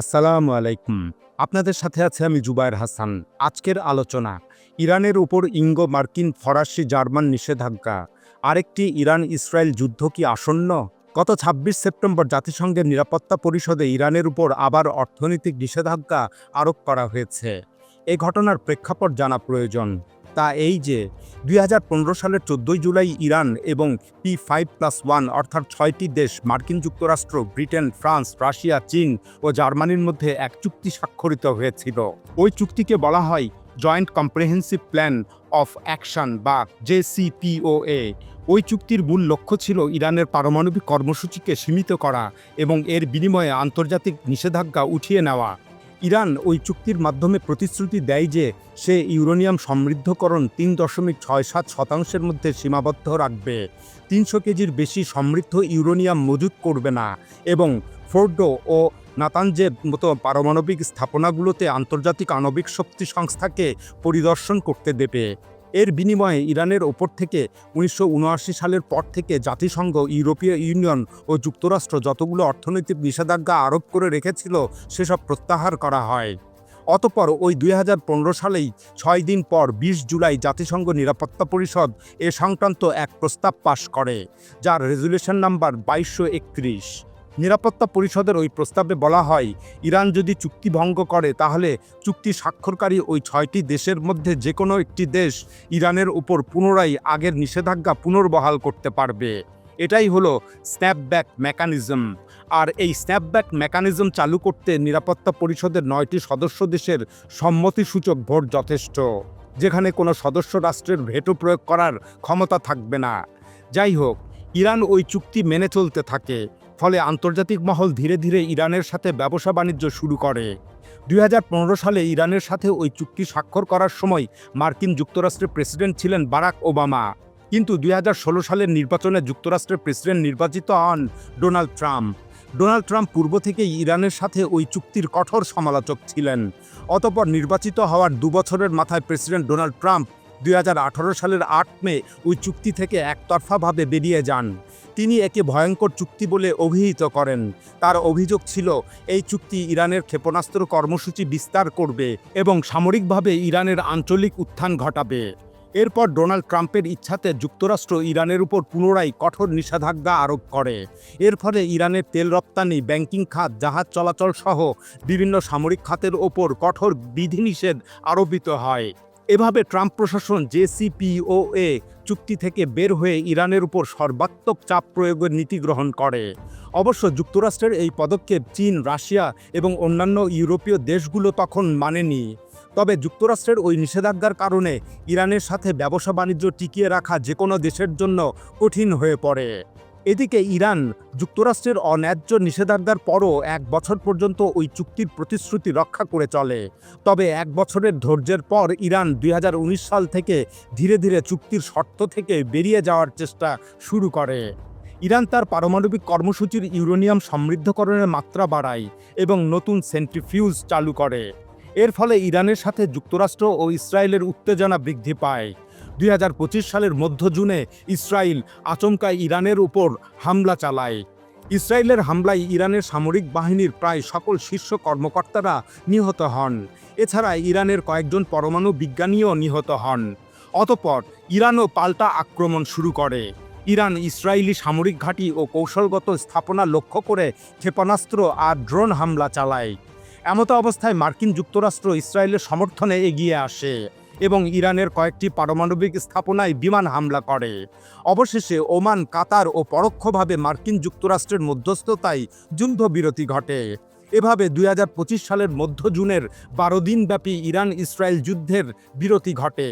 আসসালামু আলাইকুম। আপনাদের সাথে আছে আমি জুবায়ের হাসান। আজকের আলোচনা, ইরানের উপর ইঙ্গো মার্কিন ফরাসি জার্মান নিষেধাজ্ঞা। আরেকটি ইরান ইসরায়েল যুদ্ধ কি আসন্ন? গত ২৬ সেপ্টেম্বর জাতিসংঘের নিরাপত্তা পরিষদে ইরানের উপর আবার অর্থনৈতিক নিষেধাজ্ঞা আরোপ করা হয়েছে। এই ঘটনার প্রেক্ষাপট জানা প্রয়োজন। তা এই যে দুই হাজার পনেরো সালের চোদ্দোই জুলাই ইরান এবং পি ফাইভ প্লাস ওয়ান অর্থাৎ ছয়টি দেশ, মার্কিন যুক্তরাষ্ট্র, ব্রিটেন, ফ্রান্স, রাশিয়া, চীন ও জার্মানির মধ্যে এক চুক্তি স্বাক্ষরিত হয়েছিল। ওই চুক্তিকে বলা হয় joint comprehensive plan of action বা জেসিপিওএ ওই চুক্তির মূল লক্ষ্য ছিল ইরানের পারমাণবিক কর্মসূচিকে সীমিত করা এবং এর বিনিময়ে আন্তর্জাতিক নিষেধাজ্ঞা উঠিয়ে নেওয়া। ইরান ওই চুক্তির মাধ্যমে প্রতিশ্রুতি দেয় যে সে ইউরোনিয়াম সমৃদ্ধকরণ তিন দশমিক ছয় সাত শতাংশের মধ্যে সীমাবদ্ধ রাখবে। তিনশো কেজির বেশি সমৃদ্ধ ইউরোনিয়াম মজুত করবে না এবং ফোর্ডো ও নাতানজের মতো পারমাণবিক স্থাপনাগুলোতে আন্তর্জাতিক আণবিক শক্তি সংস্থাকে পরিদর্শন করতে দেবে। এর বিনিময়ে ইরানের ওপর থেকে উনিশশো উনআশি সালের পর থেকে জাতিসংঘ, ইউরোপীয় ইউনিয়ন ও যুক্তরাষ্ট্র যতগুলো অর্থনৈতিক নিষেধাজ্ঞা আরোপ করে রেখেছিল, সেসব প্রত্যাহার করা হয়। অতপর ওই দুই হাজার পনেরো সালেই ছয় দিন পর ২০ জুলাই জাতিসংঘ নিরাপত্তা পরিষদ এ সংক্রান্ত এক প্রস্তাব পাশ করে, যার রেজুলেশন নাম্বার বাইশশো নিরাপত্তা পরিষদের ওই প্রস্তাবে বলা হয়, ইরান যদি চুক্তি ভঙ্গ করে, তাহলে চুক্তি স্বাক্ষরকারী ওই ছয়টি দেশের মধ্যে যে কোনো একটি দেশ ইরানের উপর পুনরায় আগের নিষেধাজ্ঞা পুনর্বহাল করতে পারবে। এটাই হলো স্ন্যাপব্যাক মেকানিজম। আর এই স্ন্যাপব্যাক মেকানিজম চালু করতে নিরাপত্তা পরিষদের নয়টি সদস্য দেশের সম্মতিসূচক ভোট যথেষ্ট, যেখানে কোনো সদস্য রাষ্ট্রের ভেটো প্রয়োগ করার ক্ষমতা থাকবে না। যাই হোক, ইরান ওই চুক্তি মেনে চলতে থাকে। ফলে আন্তর্জাতিক মহল ধীরে ধীরে ইরানের সাথে ব্যবসা বাণিজ্য শুরু করে। দুই হাজার পনেরো সালে ইরানের সাথে ওই চুক্তি স্বাক্ষর করার সময় মার্কিন যুক্তরাষ্ট্রের প্রেসিডেন্ট ছিলেন বারাক ওবামা। কিন্তু দুই হাজার ষোলো সালের নির্বাচনে যুক্তরাষ্ট্রের প্রেসিডেন্ট নির্বাচিত হন ডোনাল্ড ট্রাম্প। ডোনাল্ড ট্রাম্প পূর্ব থেকেই ইরানের সাথে ওই চুক্তির কঠোর সমালোচক ছিলেন। অতপর নির্বাচিত হওয়ার দুবছরের মাথায় প্রেসিডেন্ট ডোনাল্ড ট্রাম্প দুই হাজার আঠারো সালের আট মে ওই চুক্তি থেকে একতরফাভাবে বেরিয়ে যান। তিনি একে ভয়ঙ্কর চুক্তি বলে অভিহিত করেন। তার অভিযোগ ছিল, এই চুক্তি ইরানের ক্ষেপণাস্ত্র কর্মসূচি বিস্তার করবে এবং সামরিকভাবে ইরানের আঞ্চলিক উত্থান ঘটাবে। এরপর ডোনাল্ড ট্রাম্পের ইচ্ছাতে যুক্তরাষ্ট্র ইরানের উপর পুনরায় কঠোর নিষেধাজ্ঞা আরোপ করে। এর ফলে ইরানের তেল রপ্তানি, ব্যাংকিং খাত, জাহাজ চলাচল সহ বিভিন্ন সামরিক খাতের ওপর কঠোর বিধিনিষেধ আরোপিত হয়। এভাবে ট্রাম্প প্রশাসন জেসিপিওএ চুক্তি থেকে বের হয়ে ইরানের উপর সর্বাত্মক চাপ প্রয়োগের নীতি গ্রহণ করে। অবশ্য যুক্তরাষ্ট্রের এই পদক্ষেপ চীন, রাশিয়া এবং অন্যান্য ইউরোপীয় দেশগুলো তখন মানেনি। তবে যুক্তরাষ্ট্রের ওই নিষেধাজ্ঞার কারণে ইরানের সাথে ব্যবসা বাণিজ্য টিকিয়ে রাখা যে কোনো দেশের জন্য কঠিন হয়ে পড়ে। এদিকে ইরান যুক্তরাষ্ট্রের অন্যায্য নিষেধাজ্ঞার পরও এক বছর পর্যন্ত ওই চুক্তির প্রতিশ্রুতি রক্ষা করে চলে। তবে এক বছরের ধৈর্যের পর ইরান দুই হাজার উনিশ সাল থেকে ধীরে ধীরে চুক্তির শর্ত থেকে বেরিয়ে যাওয়ার চেষ্টা শুরু করে। ইরান তার পারমাণবিক কর্মসূচির ইউরেনিয়াম সমৃদ্ধকরণের মাত্রা বাড়ায় এবং নতুন সেন্ট্রিফিউজ চালু করে। এর ফলে ইরানের সাথে যুক্তরাষ্ট্র ও ইসরায়েলের উত্তেজনা বৃদ্ধি পায়। দুই হাজার পঁচিশ সালের মধ্য জুনে ইসরায়েল আচমকা ইরানের উপর হামলা চালায়। ইসরায়েলের হামলায় ইরানের সামরিক বাহিনীর প্রায় সকল শীর্ষ কর্মকর্তারা নিহত হন। এছাড়া ইরানের কয়েকজন পরমাণু বিজ্ঞানীও নিহত হন। অতপর ইরানও পাল্টা আক্রমণ শুরু করে। ইরান ইসরায়েলি সামরিক ঘাঁটি ও কৌশলগত স্থাপনা লক্ষ্য করে ক্ষেপণাস্ত্র আর ড্রোন হামলা চালায়। এমতো অবস্থায় মার্কিন যুক্তরাষ্ট্র ইসরায়েলের সমর্থনে এগিয়ে আসে। এবং ইরানের কয়েকটি পারমাণবিক স্থাপনায় বিমান হামলা করে। অবশেষে ওমান, কাতার ও পরোক্ষভাবে মার্কিন যুক্তরাষ্ট্রের মধ্যস্থতায় যুদ্ধবিরতি ঘটে। এভাবে দুই হাজার পঁচিশ সালের মধ্য জুনের বারো দিনব্যাপী ইরান ইসরায়েল যুদ্ধের বিরতি ঘটে।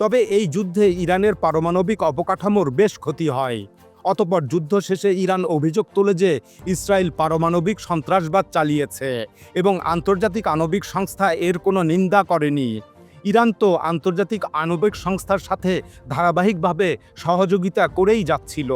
তবে এই যুদ্ধে ইরানের পারমাণবিক অবকাঠামোর বেশ ক্ষতি হয়। অতপর যুদ্ধ শেষে ইরান অভিযোগ তোলে যে ইসরায়েল পারমাণবিক সন্ত্রাসবাদ চালিয়েছে এবং আন্তর্জাতিক আণবিক সংস্থা এর কোনো নিন্দা করেনি। ইরান তো আন্তর্জাতিক আণবিক সংস্থার সাথে ধারাবাহিকভাবে সহযোগিতা করেই যাচ্ছিল।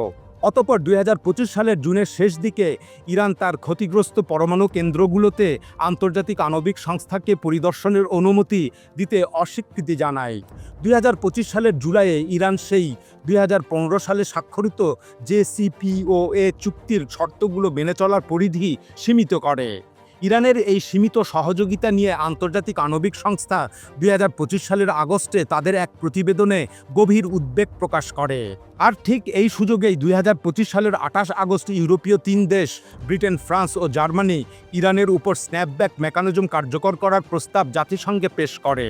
অতপর দুই হাজার পঁচিশ সালের জুনের শেষ দিকে ইরান তার ক্ষতিগ্রস্ত পরমাণু কেন্দ্রগুলোতে আন্তর্জাতিক আণবিক সংস্থাকে পরিদর্শনের অনুমতি দিতে অস্বীকৃতি জানায়। দুই হাজার পঁচিশ সালের জুলাইয়ে ইরান সেই দুই হাজার পনেরো সালে স্বাক্ষরিত জেসিপিওএ চুক্তির শর্তগুলো মেনে চলার পরিধি সীমিত করে। ইরানের এই সীমিত সহযোগিতা নিয়ে আন্তর্জাতিক আণবিক সংস্থা দুই হাজার পঁচিশ সালের আগস্টে তাদের এক প্রতিবেদনে গভীর উদ্বেগ প্রকাশ করে। আর ঠিক এই সুযোগেই দুই হাজার পঁচিশ সালের আঠাশ আগস্ট ইউরোপীয় তিন দেশ, ব্রিটেন, ফ্রান্স ও জার্মানি ইরানের উপর স্ন্যাপব্যাক মেকানিজম কার্যকর করার প্রস্তাব জাতিসংঘে পেশ করে।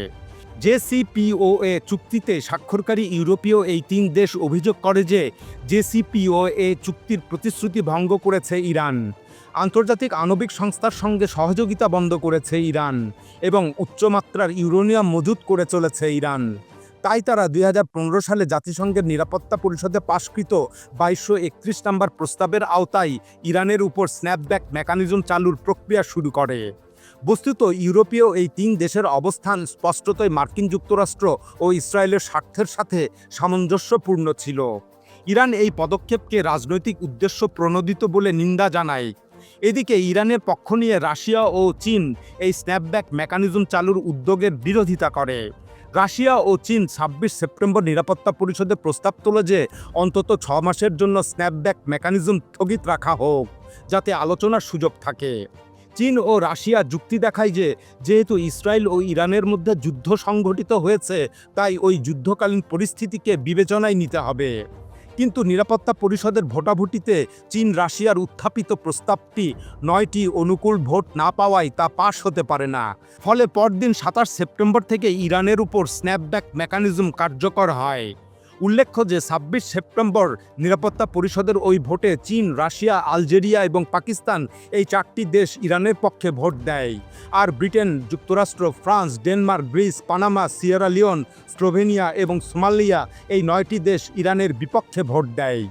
জেসিপিওএ চুক্তিতে স্বাক্ষরকারী ইউরোপীয় এই তিন দেশ অভিযোগ করে যে জেসিপিওএ চুক্তির প্রতিশ্রুতি ভঙ্গ করেছে ইরান। আন্তর্জাতিক আণবিক সংস্থার সঙ্গে সহযোগিতা বন্ধ করেছে ইরান এবং উচ্চমাত্রার ইউরোনিয়াম মজুত করে চলেছে ইরান। তাই তারা দুই হাজার পনেরো সালে জাতিসংঘের নিরাপত্তা পরিষদে পাশকৃত বাইশশো একত্রিশ নম্বর প্রস্তাবের আওতায় ইরানের উপর স্ন্যাপব্যাক মেকানিজম চালুর প্রক্রিয়া শুরু করে। বস্তুত ইউরোপীয় এই তিন দেশের অবস্থান স্পষ্টতই মার্কিন যুক্তরাষ্ট্র ও ইসরায়েলের স্বার্থের সাথে সামঞ্জস্যপূর্ণ ছিল। ইরান এই পদক্ষেপকে রাজনৈতিক উদ্দেশ্য প্রণোদিত বলে নিন্দা জানায়। এদিকে ইরানের পক্ষ নিয়ে রাশিয়া ও চীন এই স্ন্যাপব্যাক মেকানিজম চালুর উদ্যোগের বিরোধিতা করে। রাশিয়া ও চীন ছাব্বিশ সেপ্টেম্বর নিরাপত্তা পরিষদে প্রস্তাব তোলে যে, অন্তত ছ মাসের জন্য স্ন্যাপব্যাক মেকানিজম স্থগিত রাখা হোক, যাতে আলোচনার সুযোগ থাকে। চীন ও রাশিয়া যুক্তি দেখায় যে, যেহেতু ইসরায়েল ও ইরানের মধ্যে যুদ্ধ সংঘটিত হয়েছে, তাই ওই যুদ্ধকালীন পরিস্থিতিকে বিবেচনায় নিতে হবে। কিন্তু নিরাপত্তা পরিষদের ভোটাভুটিতে চীন রাশিয়ার উত্থাপিত প্রস্তাবটি নয়টি অনুকূল ভোট না পাওয়ায় তা পাশ হতে পারে না। ফলে পরদিন সাতাশ সেপ্টেম্বর থেকে ইরানের উপর স্ন্যাপব্যাক মেকানিজম কার্যকর হয়। উল্লেখ্য যে ছাব্বিশ সেপ্টেম্বর নিরাপত্তা পরিষদের ওই ভোটে চীন, রাশিয়া, আলজেরিয়া এবং পাকিস্তান এই চারটি দেশ ইরানের পক্ষে ভোট দেয়। আর ব্রিটেন, যুক্তরাষ্ট্র, France, Denmark, Greece, Panama, Sierra Leone, Slovenia এবং সোমালিয়া এই নয়টি দেশ ইরানের বিপক্ষে ভোট দেয়।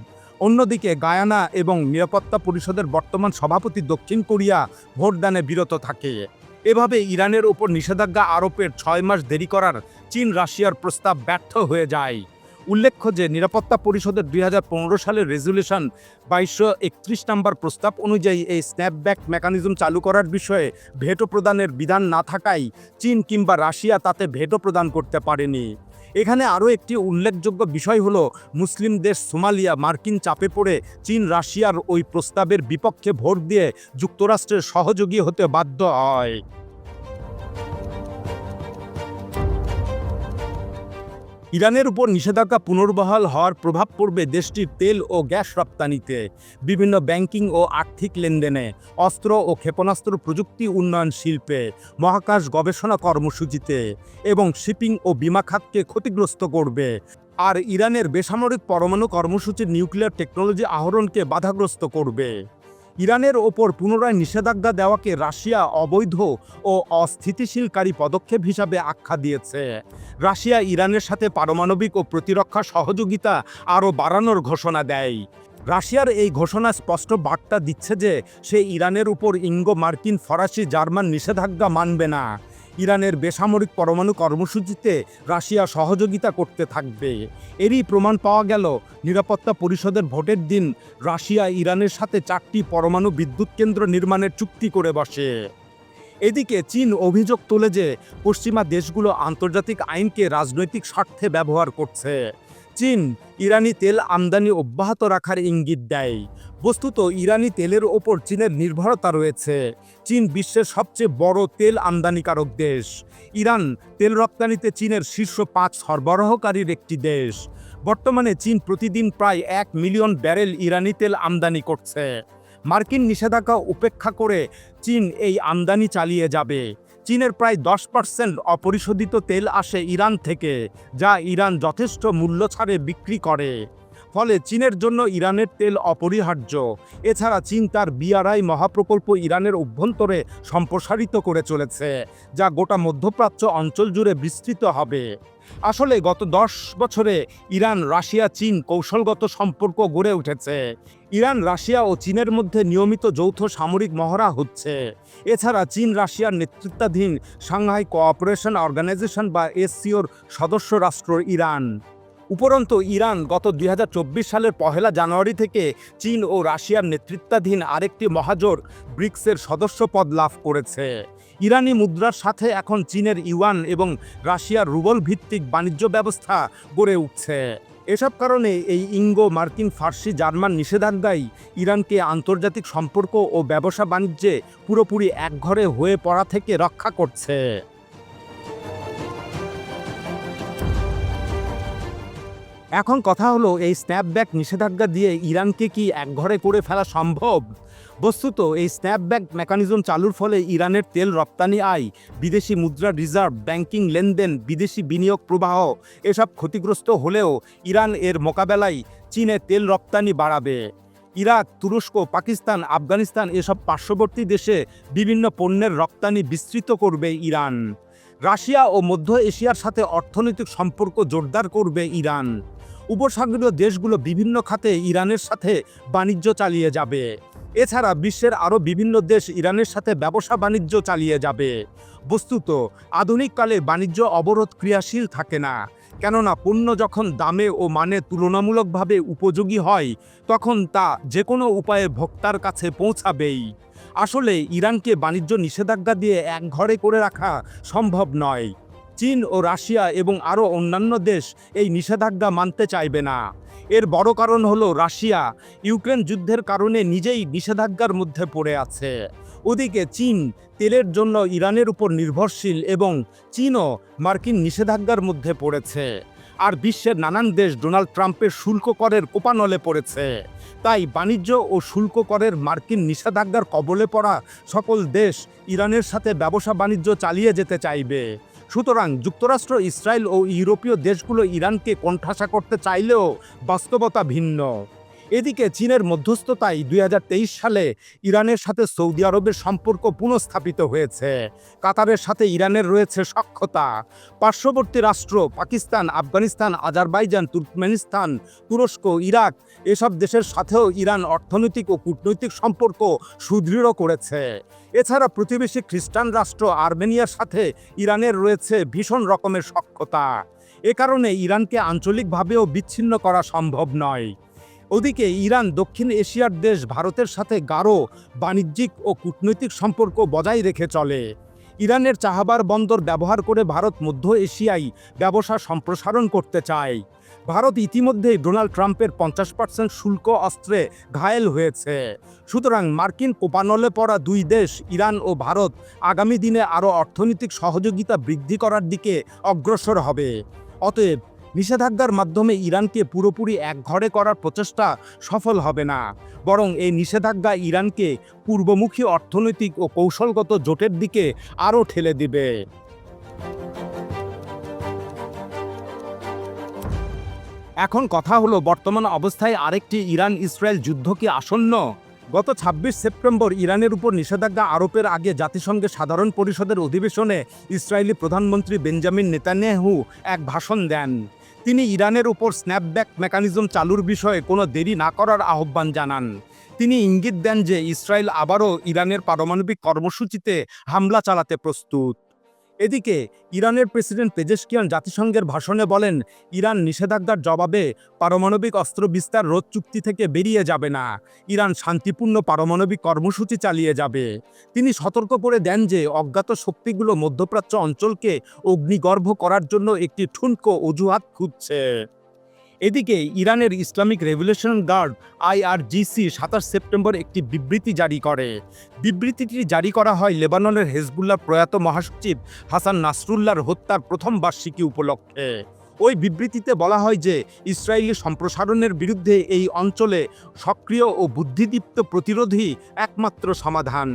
অন্যদিকে গায়ানা এবং নিরাপত্তা পরিষদের বর্তমান সভাপতি দক্ষিণ কোরিয়া ভোটদানে বিরত থাকে। এভাবে ইরানের ওপর নিষেধাজ্ঞা আরোপের ছয় মাস দেরি করার চীন রাশিয়ার প্রস্তাব ব্যর্থ হয়ে যায়। উল্লেখ্য যে নিরাপত্তা পরিষদের দুই হাজার পনেরো সালের রেজুলেশন বাইশশো একত্রিশ নম্বর প্রস্তাব অনুযায়ী এই স্ন্যাপব্যাক মেকানিজম চালু করার বিষয়ে ভেটো প্রদানের বিধান না থাকায় চীন কিংবা রাশিয়া তাতে ভেটো প্রদান করতে পারেনি। এখানে আরও একটি উল্লেখযোগ্য বিষয় হলো, মুসলিম দেশ সোমালিয়া মার্কিন চাপে পড়ে চীন রাশিয়ার ওই প্রস্তাবের বিপক্ষে ভোট দিয়ে যুক্তরাষ্ট্রের সহযোগী হতে বাধ্য হয়। ইরানের উপর নিষেধাজ্ঞা পুনর্বহাল হওয়ার প্রভাব পড়বে দেশটির তেল ও গ্যাস রপ্তানিতে, বিভিন্ন ব্যাংকিং ও আর্থিক লেনদেনে, অস্ত্র ও ক্ষেপণাস্ত্র প্রযুক্তি উন্নয়ন শিল্পে, মহাকাশ গবেষণা কর্মসূচিতে এবং শিপিং ও বিমা খাতকে ক্ষতিগ্রস্ত করবে। আর ইরানের বেসামরিক পরমাণু কর্মসূচির নিউক্লিয়ার টেকনোলজি আহরণকে বাধাগ্রস্ত করবে। ইরানের ওপর পুনরায় নিষেধাজ্ঞা দেওয়াকে রাশিয়া অবৈধ ও অস্থিতিশীলকারী পদক্ষেপ হিসাবে আখ্যা দিয়েছে। রাশিয়া ইরানের সাথে পারমাণবিক ও প্রতিরক্ষা সহযোগিতা আরও বাড়ানোর ঘোষণা দেয়। রাশিয়ার এই ঘোষণা স্পষ্ট বার্তা দিচ্ছে যে সে ইরানের উপর ইঙ্গো মার্কিন ফরাসি জার্মান নিষেধাজ্ঞা মানবে না। ইরানের বেসামরিক পরমাণু কর্মসূচিতে রাশিয়া সহযোগিতা করতে থাকবে। এরই প্রমাণ পাওয়া গেল, নিরাপত্তা পরিষদের ভোটের দিন রাশিয়া ইরানের সাথে চারটি পরমাণু বিদ্যুৎ কেন্দ্র নির্মাণের চুক্তি করে বসে। এদিকে চীন অভিযোগ তোলে যে পশ্চিমা দেশগুলো আন্তর্জাতিক আইনকে রাজনৈতিক স্বার্থে ব্যবহার করছে। চীন ইরানি তেল আমদানি অব্যাহত রাখার ইঙ্গিত দেয়। বস্তুত ইরানি তেলের ওপর চীনের নির্ভরতা রয়েছে। চীন বিশ্বের সবচেয়ে বড় তেল আমদানিকারক দেশ। ইরান তেল রপ্তানিতে চীনের শীর্ষ পাঁচ সরবরাহকারীর একটি দেশ। বর্তমানে চীন প্রতিদিন প্রায় এক মিলিয়ন ব্যারেল ইরানি তেল আমদানি করছে। মার্কিন নিষেধাজ্ঞা উপেক্ষা করে চীন এই আমদানি চালিয়ে যাবে। চীনের প্রায় দশ পার্সেন্ট অপরিশোধিত তেল আসে ইরান থেকে, যা ইরান যথেষ্ট মূল্য ছাড়ে বিক্রি করে। ফলে চীনের জন্য ইরানের তেল অপরিহার্য। এছাড়া চীন তার বিআরআই মহাপ্রকল্প ইরানের অভ্যন্তরে সম্প্রসারিত করে চলেছে, যা গোটা মধ্যপ্রাচ্য অঞ্চল জুড়ে বিস্তৃত হবে। আসলে গত দশ বছরে ইরান, রাশিয়া, চীন কৌশলগত সম্পর্ক গড়ে উঠেছে। ইরান, রাশিয়া ও চীনের মধ্যে নিয়মিত যৌথ সামরিক মহড়া হচ্ছে। এছাড়া চীন, রাশিয়ার নেতৃত্বাধীন সাংহাই কোঅপারেশন অর্গানাইজেশন বা এসসিওর সদস্য রাষ্ট্র ইরান। উপরন্তু, ইরান গত দুই হাজার চব্বিশ সালের পহেলা জানুয়ারি থেকে চীন ও রাশিয়ার নেতৃত্বাধীন আরেকটি মহাজোট ব্রিক্সের সদস্য পদ লাভ করেছে। ইরানি মুদ্রার সাথে এখন চীনের ইউয়ান এবং রাশিয়ার রুবল ভিত্তিক বাণিজ্য ব্যবস্থা গড়ে উঠছে। এসব কারণে এই ইঙ্গো, মার্কিন, ফার্সি, জার্মান নিষেধাজ্ঞাই ইরানকে আন্তর্জাতিক সম্পর্ক ও ব্যবসা বাণিজ্যে পুরোপুরি একঘরে হয়ে পড়া থেকে রক্ষা করছে। এখন কথা হলো, এই স্ন্যাপব্যাক নিষেধাজ্ঞা দিয়ে ইরানকে কি একঘরে করে ফেলা সম্ভব? বস্তুত এই স্ন্যাপব্যাক মেকানিজম চালুর ফলে ইরানের তেল রপ্তানি আয়, বিদেশি মুদ্রা রিজার্ভ, ব্যাংকিং লেনদেন, বিদেশি বিনিয়োগ প্রবাহ এসব ক্ষতিগ্রস্ত হলেও ইরান এর মোকাবেলায় চীনে তেল রপ্তানি বাড়াবে। ইরাক, তুরস্ক, পাকিস্তান, আফগানিস্তান এসব পার্শ্ববর্তী দেশে বিভিন্ন পণ্যের রপ্তানি বিস্তৃত করবে ইরান। রাশিয়া ও মধ্য এশিয়ার সাথে অর্থনৈতিক সম্পর্ক জোরদার করবে ইরান। উপসাগরীয় দেশগুলো বিভিন্ন খাতে ইরানের সাথে বাণিজ্য চালিয়ে যাবে। এছাড়া বিশ্বের আরও বিভিন্ন দেশ ইরানের সাথে ব্যবসা বাণিজ্য চালিয়ে যাবে। বস্তুত আধুনিককালে বাণিজ্য অবরোধ ক্রিয়াশীল থাকে না। কেননা, পণ্য যখন দামে ও মানে তুলনামূলকভাবে উপযোগী হয়, তখন তা যে কোনো উপায়ে ভোক্তার কাছে পৌঁছাবেই। আসলে, ইরানকে বাণিজ্য নিষেধাজ্ঞা দিয়ে এক ঘরে করে রাখা সম্ভব নয়। চীন ও রাশিয়া এবং আরও অন্যান্য দেশ এই নিষেধাজ্ঞা মানতে চাইবে না। এর বড় কারণ হলো রাশিয়া ইউক্রেন যুদ্ধের কারণে নিজেই নিষেধাজ্ঞার মধ্যে পড়ে আছে। ওদিকে চীন তেলের জন্য ইরানের উপর নির্ভরশীল এবং চীনও মার্কিন নিষেধাজ্ঞার মধ্যে পড়েছে। আর বিশ্বের নানান দেশ ডোনাল্ড ট্রাম্পের শুল্ক করের কোপানলে পড়েছে। তাই বাণিজ্য ও শুল্ক করের মার্কিন নিষেধাজ্ঞার কবলে পড়া সকল দেশ ইরানের সাথে ব্যবসা বাণিজ্য চালিয়ে যেতে চাইবে। সুতরাং যুক্তরাষ্ট্র ইসরায়েল ও ইউরোপীয় দেশগুলো ইরানকে কণ্ঠাসা করতে চাইলেও বাস্তবতা ভিন্ন। এদিকে চীনের মধ্যস্থতায় দুই হাজার তেইশ সালে ইরানের সাথে সৌদি আরবের সম্পর্ক পুনঃস্থাপিত হয়েছে। কাতারের সাথে ইরানের রয়েছে সক্ষতা। পার্শ্ববর্তী রাষ্ট্র পাকিস্তান, আফগানিস্তান, আজারবাইজান, তুর্কমেনিস্তান, তুরস্ক, ইরাক এসব দেশের সাথেও ইরান অর্থনৈতিক ও কূটনৈতিক সম্পর্ক সুদৃঢ় করেছে। এছাড়া প্রতিবেশী খ্রিস্টান রাষ্ট্র আর্মেনিয়ার সাথে ইরানের রয়েছে ভীষণ রকমের সক্ষতা। এ কারণে ইরানকে আঞ্চলিকভাবেও বিচ্ছিন্ন করা সম্ভব নয়। ওদিকে ইরান, দক্ষিণ এশিয়ার দেশ ভারতের সাথে গাঢ় বাণিজ্যিক ও কূটনৈতিক সম্পর্ক বজায় রেখে চলে। ইরানের চাহাবার বন্দর ব্যবহার করে ভারত মধ্য এশিয়ায় ব্যবসা সম্প্রসারণ করতে চায়। ভারত ইতিমধ্যেই ডোনাল্ড ট্রাম্পের পঞ্চাশ পার্সেন্ট শুল্ক অস্ত্রে ঘায়েল হয়েছে। সুতরাং মার্কিন কোপানলে পড়া দুই দেশ, ইরান ও ভারত, আগামী দিনে আরও অর্থনৈতিক সহযোগিতা বৃদ্ধি করার দিকে অগ্রসর হবে। অতএব নিষেধাজ্ঞার মাধ্যমে ইরানকে পুরোপুরি একঘরে করার প্রচেষ্টা সফল হবে না। বরং এই নিষেধাজ্ঞা ইরানকে পূর্বমুখী অর্থনৈতিক ও কৌশলগত জোটের দিকে আরও ঠেলে দিবে। এখন কথা হলো, বর্তমান অবস্থায় আরেকটি ইরান ইসরায়েল যুদ্ধ কি আসন্ন? গত ২৬ সেপ্টেম্বর ইরানের উপর নিষেধাজ্ঞা আরোপের আগে জাতিসংঘের সাধারণ পরিষদের অধিবেশনে ইসরায়েলি প্রধানমন্ত্রী বেঞ্জামিন নেতানিয়াহু এক ভাষণ দেন। তিনি ইরানের উপর স্ন্যাপব্যাক মেকানিজম চালুর বিষয়ে কোনো দেরি না করার আহ্বান জানান। তিনি ইঙ্গিত দেন যে ইসরায়েল আবারও ইরানের পারমাণবিক কর্মসূচিতে হামলা চালাতে প্রস্তুত। এদিকে ইরানের প্রেসিডেন্ট পেজেশকিয়ান জাতিসংঘের ভাষণে বলেন, ইরান নিষেধাজ্ঞার জবাবে পারমাণবিক অস্ত্র বিস্তার রোধ চুক্তি থেকে বেরিয়ে যাবে না। ইরান শান্তিপূর্ণ পারমাণবিক কর্মসূচি চালিয়ে যাবে। তিনি সতর্ক করে দেন যে অজ্ঞাত শক্তিগুলো মধ্যপ্রাচ্য অঞ্চলকে অগ্নিগর্ভ করার জন্য একটি ঠুনকো অজুহাত খুঁজছে। এদিকে ইরানের ইসলামিক রেভলিউশন গার্ড আইআরজিসি সাতাশ সেপ্টেম্বর একটি বিবৃতি জারি করে। বিবৃতিটি জারি করা হয় লেবাননের হেজবুল্লাহ প্রয়াত মহাসচিব হাসান নাসরুল্লাহর হত্যার প্রথম বার্ষিকী উপলক্ষে। ওই বিবৃতিতে বলা হয় যে, ইসরায়েলি সম্প্রসারণের বিরুদ্ধে এই অঞ্চলে সক্রিয় ও বুদ্ধিদীপ্ত প্রতিরোধী একমাত্র সমাধান।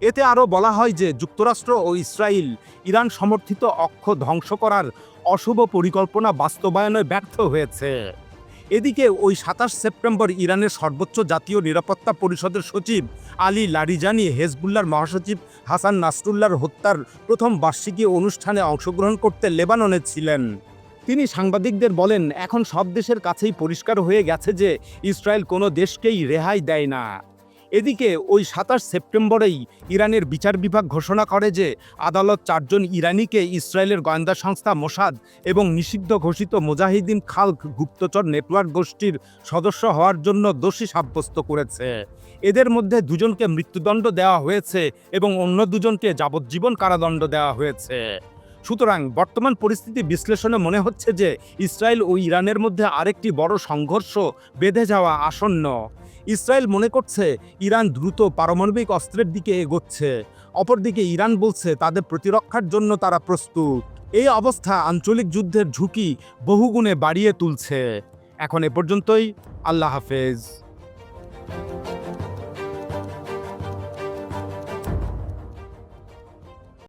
এতে আরও বলা হয় যে, যুক্তরাষ্ট্র ও ইসরায়েল ইরান সমর্থিত অক্ষ ধ্বংস করার অশুভ পরিকল্পনা বাস্তবায়নে ব্যর্থ হয়েছে। এদিকে ওই সাতাশ সেপ্টেম্বর ইরানের সর্বোচ্চ জাতীয় নিরাপত্তা পরিষদের সচিব আলী লারিজানি হেজবুল্লার মহাসচিব হাসান নাসরুল্লাহর হত্যার প্রথম বার্ষিকী অনুষ্ঠানে অংশগ্রহণ করতে লেবাননে ছিলেন। তিনি সাংবাদিকদের বলেন, এখন সব দেশের কাছেই পরিষ্কার হয়ে গেছে যে ইসরায়েল কোনো দেশকেই রেহাই দেয় না। এদিকে ওই সাতাশ সেপ্টেম্বরেই ইরানের বিচার বিভাগ ঘোষণা করে যে আদালত চারজন ইরানিকে ইসরায়েলের গোয়েন্দা সংস্থা মোসাদ এবং নিষিদ্ধ ঘোষিত মোজাহিদিন খালক গুপ্তচর নেটওয়ার্ক গোষ্ঠীর সদস্য হওয়ার জন্য দোষী সাব্যস্ত করেছে। এদের মধ্যে দুজনকে মৃত্যুদণ্ড দেওয়া হয়েছে এবং অন্য দুজনকে যাবজ্জীবন কারাদণ্ড দেওয়া হয়েছে। সুতরাং বর্তমান পরিস্থিতি বিশ্লেষণে মনে হচ্ছে যে ইসরায়েল ও ইরানের মধ্যে আরেকটি বড় সংঘর্ষ বেঁধে যাওয়া আসন্ন। ইসরায়েল মনে করছে ইরান দ্রুত পারমাণবিক অস্ত্রের দিকে এগোচ্ছে। অপরদিকে ইরান বলছে তাদের প্রতিরক্ষার জন্য তারা প্রস্তুত। এই অবস্থা আঞ্চলিক যুদ্ধের ঝুঁকি বহুগুণে বাড়িয়ে তুলছে। এখন এ পর্যন্তই, আল্লাহ হাফেজ।